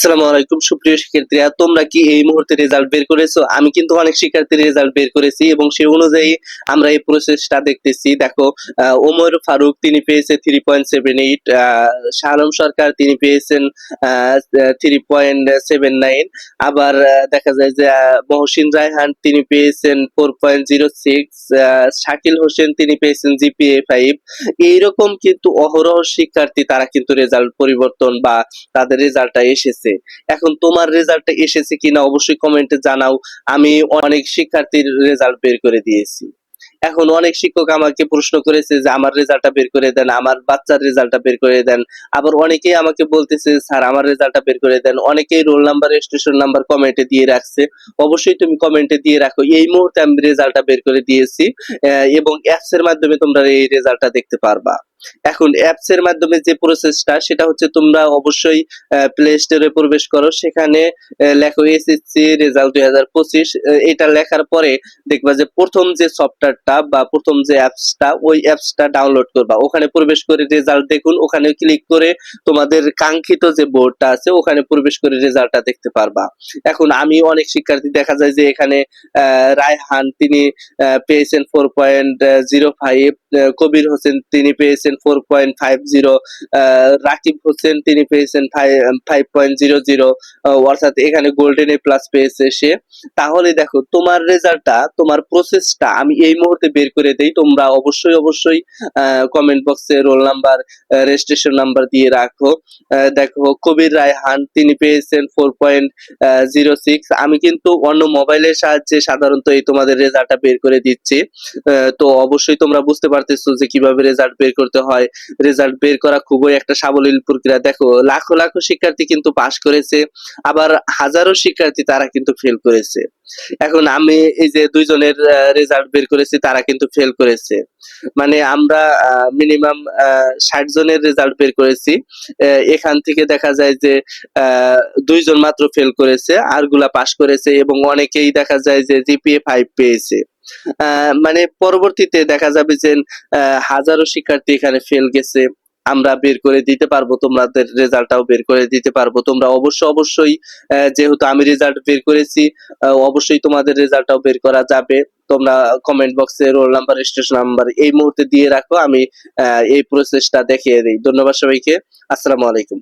আসসালামু আলাইকুম, সুপ্রিয় শিক্ষার্থীরা। তোমরা কি এই মুহূর্তে রেজাল্ট বের করেছ? আমি কিন্তু অনেক শিক্ষার্থীর রেজাল্ট বের করেছি এবং সেই অনুযায়ী আমরা এই প্রসেসটা দেখতেছি। দেখো ওমর ফারুক তিনি পেয়েছে three point seven eight Shahram Sarkar তিনি পেয়েছেন থ্রি পয়েন্ট সেভেন নাইন আবার দেখা যায় যে মহসিন রায়হান তিনি পেয়েছেন four point zero six Shakil Hossain তিনি পেয়েছেন জিপিএ ফাইভ এইরকম কিন্তু অহরহ শিক্ষার্থী তারা কিন্তু রেজাল্ট পরিবর্তন বা তাদের রেজাল্টটা এসেছে। এখন তোমার রেজাল্টটা এসেছে কিনা অবশ্যই কমেন্টে জানাও। আমি অনেক শিক্ষার্থীর রেজাল্ট বের করে দিয়েছি। এখন অনেক শিক্ষক আমাকে প্রশ্ন করেছে যে, আমার রেজাল্টটা বের করে দেন, আমার বাচ্চার রেজাল্টটা বের করে দেন। আবার অনেকেই আমাকে বলতেছে, স্যার, আমার রেজাল্টটা বের করে দেন। অনেকেই রোল নাম্বার স্টেশন নাম্বার কমেন্টে দিয়ে রাখছে। অবশ্যই তুমি কমেন্টে দিয়ে রাখো, এই মুহূর্তে আমি রেজাল্টটা বের করে দিয়েছি এবং অ্যাপস এর মাধ্যমে তোমরা এই রেজাল্টটা দেখতে পারবা। এখন অ্যাপস এর মাধ্যমে যে প্রসেসটা সেটা হচ্ছে তোমরা অবশ্যই প্লে স্টোরে প্রবেশ করো। সেখানে লেখো এসএসসি রেজাল্ট দুই হাজার পঁচিশ। এটা লেখার পরে দেখবা যে প্রথম যে সফটওয়্যারটা বা প্রথম যে অ্যাপসটা ওই অ্যাপসটা ডাউনলোড করবা। ওখানে প্রবেশ করে রেজাল্ট দেখুন। ওখানে ক্লিক করে তোমাদের কাঙ্ক্ষিত যে বোর্ডটা আছে, ওখানে প্রবেশ করে রেজাল্টটা দেখতে পারবা। এখন আমি অনেক শিক্ষার্থী, দেখা যায় যে এখানে রায়হান, তিনি পেয়েছেন four point zero five Kabir Hossain, তিনি পেয়েছেন four point five zero Rakib Hossain তিনি পেয়েছেন ফাইভ পয়েন্ট জিরো জিরো অর্থাৎ এখানে গোল্ডেন এ প্লাস পেয়েছে সে। তাহলে দেখো, তোমার রেজাল্টটা তোমার প্রসেসটা আমি এই মুহূর্তে বের করে দেই। তোমরা অবশ্যই অবশ্যই কমেন্ট বক্সে রোল নাম্বার রেজিস্ট্রেশন নাম্বার দিয়ে রাখো। দেখো, কবির রায়হান তিনি পেয়েছেন ফোর পয়েন্ট জিরো সিক্স আমি কিন্তু অন্য মোবাইলের সাহায্যে সাধারণত এই তোমাদের রেজাল্টটা বের করে দিচ্ছি। তো অবশ্যই তোমরা বুঝতে পারতেছো যে কীভাবে রেজাল্ট বের করতে হয়। রেজাল্ট বের করা খুবই একটা সাবলীল প্রক্রিয়া। দেখো, লাখো লাখো শিক্ষার্থী কিন্তু পাশ করেছে, আবার হাজারো শিক্ষার্থী তারা কিন্তু ফেল করেছে। এখন আমি এই যে দুইজনের রেজাল্ট বের করেছি, তারা কিন্তু ফেল করেছে। মানে আমরা মিনিমাম ষাট জনের রেজাল্ট বের করেছি। এখান থেকে দেখা যায় যে দুইজন মাত্র ফেল করেছে, আরগুলা পাশ করেছে এবং অনেকেই দেখা যায় যে জিপিএ ফাইভ পেয়েছে। মানে পরবর্তীতে দেখা যাবে যে হাজারো শিক্ষার্থী এখানে ফেল গেছে, আমরা বের করে দিতে পারব, তোমাদের রেজাল্টটাও বের করে দিতে পারব। তোমরা অবশ্যই অবশ্যই যেহেতু আমি রেজাল্ট বের করেছি অবশ্যই তোমাদের রেজাল্টটাও বের করা যাবে। তোমরা কমেন্ট বক্সে রোল নাম্বার স্টেশন নাম্বার এই মুহূর্তে দিয়ে রাখো, আমি এই প্রসেসটা দেখিয়ে দিই। ধন্যবাদ সবাইকে। আসসালামু আলাইকুম।